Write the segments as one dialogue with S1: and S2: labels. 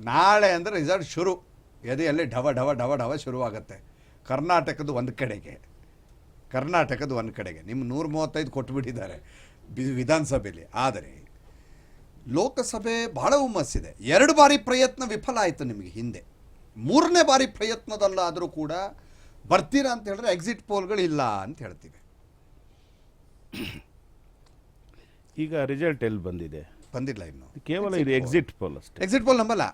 S1: ನಾಳೆ ಅಂದರೆ ರಿಸಲ್ಟ್ ಶುರು. ಎದೆಯಲ್ಲಿ ಢವ ಢವ ಢವ ಢವ ಶುರುವಾಗುತ್ತೆ. ಕರ್ನಾಟಕದ ಒಂದು ಕಡೆಗೆ. ಕರ್ನಾಟಕದ ಒಂದು ಕಡೆಗೆ. ನಿಮ್ಮ ನೂರ ಮೂವತ್ತೈದು ಕೊಟ್ಬಿಟ್ಟಿದ್ದಾರೆ ಬಿ- ವಿಧಾನಸಭೆಯಲ್ಲಿ. ಆದರೆ ಲೋಕಸಭೆ ಭಾಳ ಹುಮ್ಮಸ್ಸಿದೆ ಎರಡು ಬಾರಿ ಪ್ರಯತ್ನ ವಿಫಲ ಆಯಿತು ನಿಮಗೆ ಹಿಂದೆ. ಮೂರನೇ ಬಾರಿ ಪ್ರಯತ್ನದಲ್ಲಾದರೂ ಕೂಡ ಬರ್ತೀರಾ ಅಂತ ಹೇಳಿದ್ರೆ ಎಕ್ಸಿಟ್ ಪೋಲ್ಗಳು ಇಲ್ಲ ಅಂತ ಹೇಳ್ತೀವಿ.
S2: ಈಗ ರಿಸಲ್ಟ್ ಎಲ್ಲಿ ಬಂದಿದೆ?
S1: ಬಂದಿಲ್ಲ ಇನ್ನು.
S2: ಕೇವಲ ಇದು ಎಕ್ಸಿಟ್ ಪೋಲ್ ಅಷ್ಟೇ.
S1: ಎಕ್ಸಿಟ್ ಪೋಲ್ ನಂಬಲ್ಲ?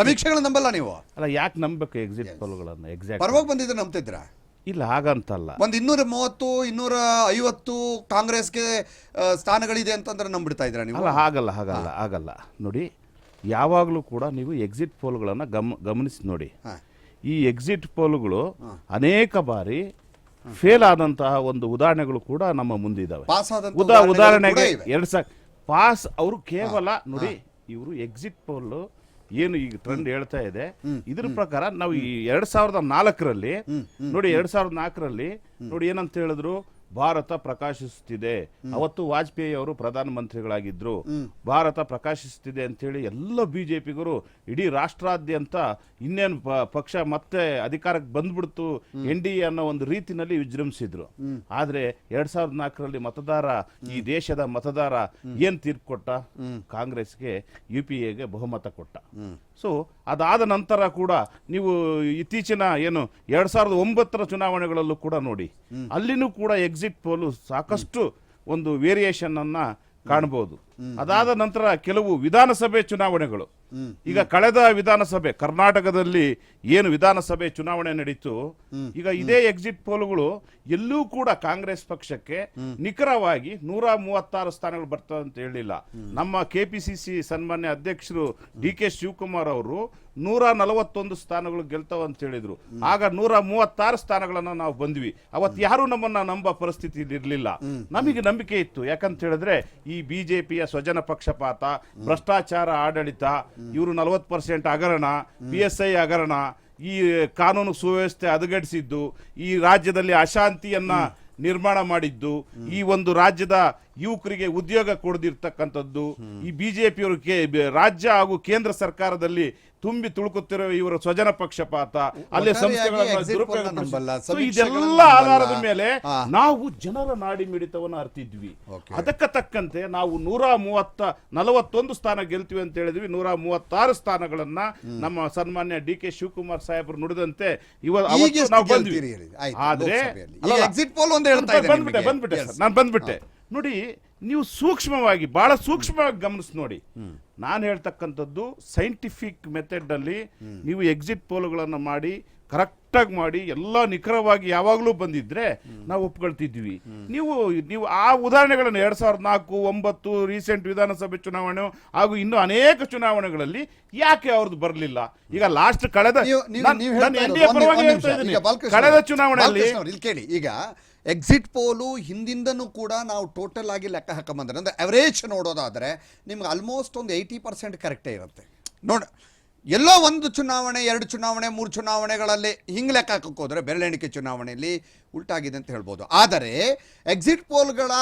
S1: ಸಮೀಕ್ಷೆಗಳು ನಂಬಲ್ಲ ನೀವು.
S2: ಅಲ್ಲ ಯಾಕೆ ನಂಬಬೇಕು ಎಕ್ಸಿಟ್ ಪೋಲ್ಗಳನ್ನು ಎಕ್ಸಾಕ್ಟ್
S1: ಪರವಾಗಿ ಬಂದಿದ್ರೆ ನಂಬ್ತಿದ್ರಾ
S2: ಇಲ್ಲ ಹಾಗಂತಲ್ಲ.
S1: ಒಂದು ಇನ್ನೂರ ಮೂವತ್ತು ಇನ್ನೂರ ಐವತ್ತು ಕಾಂಗ್ರೆಸ್ಗೆ ಸ್ಥಾನಗಳಿದೆ ಅಂತಂದ್ರೆ ನಂಬಿಡ್ತಾ ಇದ್ರ ನೀವು?
S2: ಅಲ್ಲ ಹಾಗಲ್ಲ ಹಾಗಲ್ಲ ಆಗಲ್ಲ ನೋಡಿ ಯಾವಾಗಲೂ ಕೂಡ ನೀವು ಎಕ್ಸಿಟ್ ಪೋಲ್ಗಳನ್ನು ಗಮ ಗಮನಿಸಿ ನೋಡಿ. ಈ ಎಕ್ಸಿಟ್ ಪೋಲ್ಗಳು ಅನೇಕ ಬಾರಿ ಫೇಲ್ ಆದಂತಹ ಒಂದು ಉದಾಹರಣೆಗಳು ಕೂಡ ನಮ್ಮ ಮುಂದಿದ್ದಾವೆ ಉದಾಹರಣೆಗೆ. ಎರಡು ಸಾ ಪಾಸ್ ಅವರು ಕೇವಲ ನೋಡಿ ಇವರು ಎಕ್ಸಿಟ್ ಪೋಲ್ ಏನು ಈಗ ಟ್ರೆಂಡ್ ಹೇಳ್ತಾ ಇದೆ. ಇದ್ರ ಪ್ರಕಾರ ನಾವು ಈ ಎರಡ್ ಸಾವಿರದ ನಾಲ್ಕರಲ್ಲಿ ನೋಡಿ ಎರಡ್ ಸಾವಿರದ ನಾಲ್ಕರಲ್ಲಿ ನೋಡಿ ಏನಂತ ಹೇಳಿದ್ರು? ಭಾರತ ಪ್ರಕಾಶಿಸುತ್ತಿದೆ. ಅವತ್ತು ವಾಜಪೇಯಿ ಅವರು ಪ್ರಧಾನಮಂತ್ರಿಗಳಾಗಿದ್ರು. ಭಾರತ ಪ್ರಕಾಶಿಸುತ್ತಿದೆ ಅಂತೇಳಿ ಎಲ್ಲ ಬಿಜೆಪಿಗರು ಇಡೀ ರಾಷ್ಟ್ರಾದ್ಯಂತ ಇನ್ನೇನು ಪ- ಪಕ್ಷ ಮತ್ತೆ ಅಧಿಕಾರಕ್ಕೆ ಬಂದ್ಬಿಡ್ತು. ಎನ್ ಡಿ ಎ ಅನ್ನೋ ಒಂದು ರೀತಿನಲ್ಲಿ ವಿಜೃಂಭಿಸಿದ್ರು. ಆದ್ರೆ ಎರಡ್ ಸಾವಿರದ ನಾಲ್ಕರಲ್ಲಿ ಮತದಾರ ಈ ದೇಶದ ಮತದಾರ ಏನ್ ತೀರ್ಪು ಕೊಟ್ಟ? ಕಾಂಗ್ರೆಸ್ಗೆ ಯು ಪಿ ಎಗೆ ಬಹುಮತ ಕೊಟ್ಟ. ಸೊ ಅದಾದ ನಂತರ ಕೂಡ ನೀವು ಇತ್ತೀಚಿನ ಏನು ಎರಡ್ ಸಾವಿರದ ಒಂಬತ್ತರ ಚುನಾವಣೆಗಳಲ್ಲೂ ಕೂಡ ನೋಡಿ. ಅಲ್ಲಿನೂ ಕೂಡ ಎಕ್ಸಿಟ್ ಪೋಲು ಸಾಕಷ್ಟು ಒಂದು ವೇರಿಯೇಷನ್ ಅನ್ನ ಕಾಣಬಹುದು ಅದಾದ ನಂತರ ಕೆಲವು ವಿಧಾನಸಭೆ ಚುನಾವಣೆಗಳು. ಈಗ ಕಳೆದ ವಿಧಾನಸಭೆ, ಕರ್ನಾಟಕದಲ್ಲಿ ಏನು ವಿಧಾನಸಭೆ ಚುನಾವಣೆ ನಡೀತು, ಈಗ ಇದೇ ಎಕ್ಸಿಟ್ ಪೋಲ್ಗಳು ಎಲ್ಲೂ ಕೂಡ ಕಾಂಗ್ರೆಸ್ ಪಕ್ಷಕ್ಕೆ ನಿಖರವಾಗಿ ನೂರ ಮೂವತ್ತಾರು ಸ್ಥಾನಗಳು ಬರ್ತವೆ ಅಂತ ಹೇಳಿಲ್ಲ. ನಮ್ಮ ಕೆಪಿಸಿಸಿ ಸನ್ಮಾನ್ಯ ಅಧ್ಯಕ್ಷರು ಡಿ ಕೆ ಶಿವಕುಮಾರ್ ಅವರು ನೂರ ನಲವತ್ತೊಂದು ಸ್ಥಾನಗಳು ಗೆಲ್ತಾವ ಅಂತ ಹೇಳಿದ್ರು. ಆಗ ನೂರ ಮೂವತ್ತಾರು ಸ್ಥಾನಗಳನ್ನ ನಾವು ಬಂದ್ವಿ. ಅವತ್ತು ಯಾರು ನಮ್ಮನ್ನ ನಂಬ ಪರಿಸ್ಥಿತಿ ಇರಲಿಲ್ಲ. ನಮಗೆ ನಂಬಿಕೆ ಇತ್ತು. ಯಾಕಂತ ಹೇಳಿದ್ರೆ ಈ ಬಿಜೆಪಿಯ ಸ್ವಜನ ಪಕ್ಷಪಾತ, ಭ್ರಷ್ಟಾಚಾರ ಆಡಳಿತ ಇವರು ನಲವತ್ತು ಪರ್ಸೆಂಟ್ ಹಗರಣ ಪಿ ಎಸ್ ಐ ಹಗರಣ, ಈ ಕಾನೂನು ಸುವ್ಯವಸ್ಥೆ ಹದಗೆಡಿಸಿದ್ದು, ಈ ರಾಜ್ಯದಲ್ಲಿ ಅಶಾಂತಿಯನ್ನ ನಿರ್ಮಾಣ ಮಾಡಿದ್ದು, ಈ ಒಂದು ರಾಜ್ಯದ ಯುವಕರಿಗೆ ಉದ್ಯೋಗ ಕೊಡದಿರ್ತಕ್ಕಂಥದ್ದು. ಈ ಬಿಜೆಪಿಯವರು ರಾಜ್ಯ ಹಾಗೂ ಕೇಂದ್ರ ಸರ್ಕಾರದಲ್ಲಿ ತುಂಬಿ ತುಳುಕುತ್ತಿರುವ ಇವರ ಸ್ವಜನ ಪಕ್ಷಪಾತ. ಅಲ್ಲಿ ಸಂಸ್ಥೆಗಳನ್ನ ಇದೆಲ್ಲ ಆಧಾರದ ಮೇಲೆ ನಾವು ಜನರ ನಾಡಿ ಮಿಡಿತವನ್ನು ಅರ್ತಿದ್ವಿ. ಅದಕ್ಕೆ ತಕ್ಕಂತೆ ನಾವು ನೂರ ಮೂವತ್ತ ನಲವತ್ತೊಂದು ಸ್ಥಾನ ಗೆಲ್ತೀವಿ ಅಂತ ಹೇಳಿದ್ವಿ. ನೂರ ಮೂವತ್ತಾರು ಸ್ಥಾನಗಳನ್ನ ನಮ್ಮ ಸನ್ಮಾನ್ಯ ಡಿ ಕೆ ಶಿವಕುಮಾರ್ ಸಾಹೇಬರು ನುಡಿದಂತೆ ಇವ
S1: ಈಗ
S2: ನಾವು ಬಂದ್ವಿ. ಆದ್ರೆ ಬಂದ್ಬಿಟ್ಟೆ. ಬಂದ್ಬಿಟ್ಟೆ ನಾನು ಬಂದ್ಬಿಟ್ಟೆ. ನೋಡಿ ನೀವು ಸೂಕ್ಷ್ಮವಾಗಿ ಬಹಳ ಸೂಕ್ಷ್ಮವಾಗಿ ಗಮನಿಸಿ ನೋಡಿ. ನಾನು ಹೇಳ್ತಕ್ಕಂಥದ್ದು ಸೈಂಟಿಫಿಕ್ ಮೆಥಡ್ ಅಲ್ಲಿ ನೀವು ಎಕ್ಸಿಟ್ ಪೋಲ್ಗಳನ್ನು ಮಾಡಿ ಕರೆಕ್ಟಾಗಿ ಮಾಡಿ ಎಲ್ಲ ನಿಖರವಾಗಿ ಯಾವಾಗಲೂ ಬಂದಿದ್ರೆ ನಾವು ಒಪ್ಕೊಳ್ತಿದ್ವಿ. ನೀವು ನೀವು ಆ ಉದಾಹರಣೆಗಳನ್ನು ಎರಡ್ ಸಾವಿರದ ನಾಲ್ಕು ಒಂಬತ್ತು ರೀಸೆಂಟ್ ವಿಧಾನಸಭೆ ಚುನಾವಣೆ ಹಾಗೂ ಇನ್ನು ಅನೇಕ ಚುನಾವಣೆಗಳಲ್ಲಿ ಯಾಕೆ ಅವ್ರದ್ದು ಬರಲಿಲ್ಲ? ಈಗ ಲಾಸ್ಟ್ ಕಳೆದ ಕಳೆದ ಚುನಾವಣೆಯಲ್ಲಿ
S1: ಇಲ್ಲಿ ಕೇಳಿ. ಈಗ ಎಕ್ಸಿಟ್ ಪೋಲು ಹಿಂದಿಂದನೂ ಕೂಡ ನಾವು ಟೋಟಲ್ ಆಗಿ ಲೆಕ್ಕ ಹಾಕೊಂಬಂದ್ರೆ, ಅಂದ್ರೆ ಅವರೇಜ್ ನೋಡೋದಾದರೆ ನಿಮ್ಗೆ ಆಲ್ಮೋಸ್ಟ್ ಒಂದು ಏಯ್ಟಿ ಪರ್ಸೆಂಟ್ ಕರೆಕ್ಟೇ ಇರುತ್ತೆ. ನೋಡ, ಎಲ್ಲೋ ಒಂದು ಚುನಾವಣೆ, ಎರಡು ಚುನಾವಣೆ, ಮೂರು ಚುನಾವಣೆಗಳಲ್ಲಿ ಹಿಂಗೆ ಲೆಕ್ಕ ಹಾಕಕ್ಕೆ ಹೋದರೆ ಬೆರಳೆಣಿಕೆ ಚುನಾವಣೆಯಲ್ಲಿ ಉಲ್ಟಾಗಿದೆ ಅಂತ ಹೇಳ್ಬೋದು. ಆದರೆ ಎಕ್ಸಿಟ್ ಪೋಲ್ಗಳ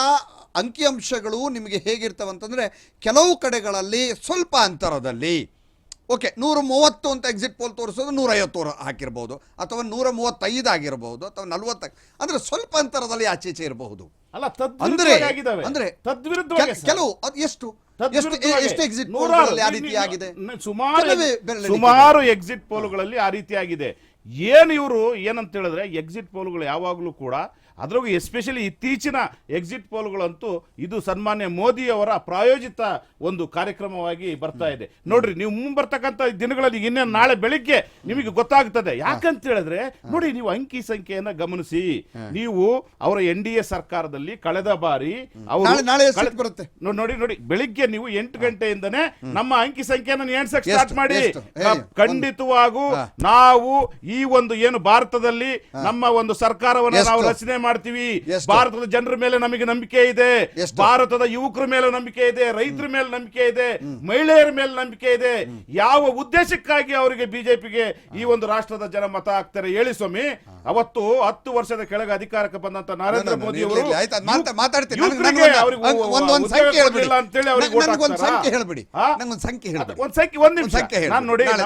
S1: ಅಂಕಿಅಂಶಗಳು ನಿಮಗೆ ಹೇಗಿರ್ತವೆ ಅಂತಂದರೆ ಕೆಲವು ಕಡೆಗಳಲ್ಲಿ ಸ್ವಲ್ಪ ಅಂತರದಲ್ಲಿ ಓಕೆ ನೂರ ಮೂವತ್ತು ಅಂತ ಎಕ್ಸಿಟ್ ಪೋಲ್ ತೋರಿಸೋದು ನೂರೈವತ್ತು ಹಾಕಿರ್ಬೋದು ಅಥವಾ ನೂರ ಮೂವತ್ತೈದು ಆಗಿರಬಹುದು ಅಥವಾ ನಲ್ವತ್ತ ಅಂದ್ರೆ ಸ್ವಲ್ಪ ಅಂತರದಲ್ಲಿ ಆಚೆ ಈಚೆ ಇರಬಹುದು.
S2: ಅಲ್ಲ
S1: ಅಂದ್ರೆ ಅಂದ್ರೆ ಕೆಲವು ಎಷ್ಟು? ಎಷ್ಟು ಎಕ್ಸಿಟ್. ಪೋಲ್ಗಳಲ್ಲಿ ಆ ರೀತಿ ಆಗಿದೆ?
S2: ಸುಮಾರು ಎಕ್ಸಿಟ್ ಪೋಲ್ಗಳಲ್ಲಿ ಆ ರೀತಿ ಆಗಿದೆ. ಏನು ಇವರು ಏನಂತ ಹೇಳಿದ್ರೆ ಎಕ್ಸಿಟ್ ಪೋಲ್ಗಳು ಯಾವಾಗಲೂ ಕೂಡ ಅದ್ರಾಗೂ ಎಸ್ಪೆಷಲಿ ಇತ್ತೀಚಿನ ಎಕ್ಸಿಟ್ ಪೋಲ್ಗಳಂತೂ ಇದು ಸನ್ಮಾನ್ಯ ಮೋದಿ ಅವರ ಪ್ರಾಯೋಜಿತ ಒಂದು ಕಾರ್ಯಕ್ರಮವಾಗಿ ಬರ್ತಾ ಇದೆ. ನೋಡ್ರಿ ನೀವು ಮುಂಬರ್ತಕ್ಕಂಥ ದಿನಗಳಲ್ಲಿ ಇನ್ನೇನು ನಾಳೆ ಬೆಳಿಗ್ಗೆ ನಿಮಗೆ ಗೊತ್ತಾಗ್ತದೆ. ಯಾಕಂತ ಹೇಳಿದ್ರೆ ನೋಡಿ ನೀವು ಅಂಕಿ ಸಂಖ್ಯೆಯನ್ನು ಗಮನಿಸಿ. ನೀವು ಅವರ ಎನ್ ಡಿ ಎ ಸರ್ಕಾರದಲ್ಲಿ ಕಳೆದ ಬಾರಿ ಅವರು
S1: ಬರುತ್ತೆ?
S2: ನೋಡಿ ನೋಡಿ ಬೆಳಿಗ್ಗೆ ನೀವು ಎಂಟು ಗಂಟೆಯಿಂದನೇ ನಮ್ಮ ಅಂಕಿ ಸಂಖ್ಯೆಯನ್ನು ಎಣ್ಸಕ್ ಸ್ಟಾರ್ಟ್ ಮಾಡಿ? ಖಂಡಿತವಾಗೂ ನಾವು ಈ ಒಂದು ಏನು ಭಾರತದಲ್ಲಿ ನಮ್ಮ ಒಂದು ಸರ್ಕಾರವನ್ನು ನಾವು ರಚನೆ ಮಾಡ್ತೀವಿ. ಭಾರತದ ಜನರ ಮೇಲೆ ನಮಗೆ ನಂಬಿಕೆ ಇದೆ. ಭಾರತದ ಯುವಕರ ಮೇಲೆ ನಂಬಿಕೆ ಇದೆ. ರೈತರ ಮೇಲೆ ನಂಬಿಕೆ ಇದೆ. ಮಹಿಳೆಯರ ಮೇಲೆ ನಂಬಿಕೆ ಇದೆ. ಯಾವ ಉದ್ದೇಶಕ್ಕಾಗಿ ಅವರಿಗೆ ಬಿಜೆಪಿಗೆ ಈ ಒಂದು ರಾಷ್ಟ್ರದ ಜನ ಮತ ಹಾಕ್ತಾರೆ ಹೇಳಿ ಸ್ವಾಮಿ. ಅವತ್ತು ಹತ್ತು ವರ್ಷದ ಕೆಳಗೆ ಅಧಿಕಾರಕ್ಕೆ ಬಂದಂತ ನರೇಂದ್ರ ಮೋದಿ ಅವರು
S1: ಒಂದ್- ಸಂಖ್ಯೆ ಒಂದ್
S2: ನಿಮಿಷ. ನಾನು ನೋಡಿ ನಮ್ಮ-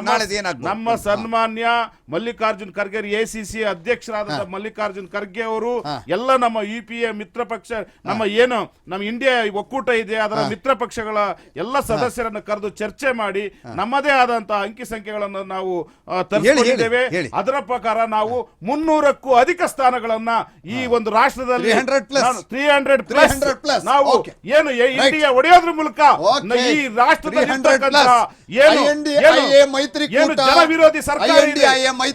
S1: ಸನ್ಮಾನ್ಯ ಏನಾಗ್ಬೋದು?
S2: ಮಲ್ಲಿಕಾರ್ಜುನ್ ಖರ್ಗೆ ಎಸಿಸಿ ಅಧ್ಯಕ್ಷರಾದಂತ ಮಲ್ಲಿಕಾರ್ಜುನ್ ಖರ್ಗೆ ಅವರು ಎಲ್ಲ ನಮ್ಮ ಯು ಪಿ ಎ ಮಿತ್ರ ಪಕ್ಷ ನಮ್ಮ ಏನು ನಮ್ಮ ಇಂಡಿಯಾ ಒಕ್ಕೂಟ ಇದೆ ಅದರ ಮಿತ್ರ ಪಕ್ಷಗಳ ಎಲ್ಲ ಸದಸ್ಯರನ್ನು ಕರೆದು ಚರ್ಚೆ ಮಾಡಿ ನಮ್ಮದೇ ಆದಂತಹ ಅಂಕಿ ಸಂಖ್ಯೆಗಳನ್ನು ನಾವು
S1: ತರಿಸಿದ್ದೇವೆ
S2: ಅದರ ಪ್ರಕಾರ ನಾವು ಮುನ್ನೂರಕ್ಕೂ ಅಧಿಕ ಸ್ಥಾನಗಳನ್ನ ಈ ಒಂದು ರಾಷ್ಟ್ರದಲ್ಲಿ
S1: 300 plus.
S2: Three hundred
S1: 300 plus.
S2: ನಾವು ಏನು ಇಂಡಿಯಾ ಒಡೆಯೋದ್ರ ಮೂಲಕ. ಈ ರಾಷ್ಟ್ರದಲ್ಲಿ
S1: 300
S2: ಇರ್ತಕ್ಕಂಥ
S1: plus.
S2: ಏನು ಜನ ವಿರೋಧಿ ಸರ್ಕಾರ ಇದೆ.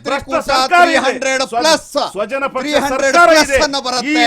S1: ಮೈತ್ರಿಕೂಟ
S2: ತ್ರೀ ಹಂಡ್ರೆಡ್ ಪ್ಲಸ್
S1: 300
S2: ಸ್ವ-
S1: plus.
S2: ಸ್ವಜನ ಪಕ್ಷ
S1: 300
S2: ಸರ್ಕಾರ
S1: plus
S2: ಇದೆ.
S1: ಅನ್ನ ಬರುತ್ತೆ.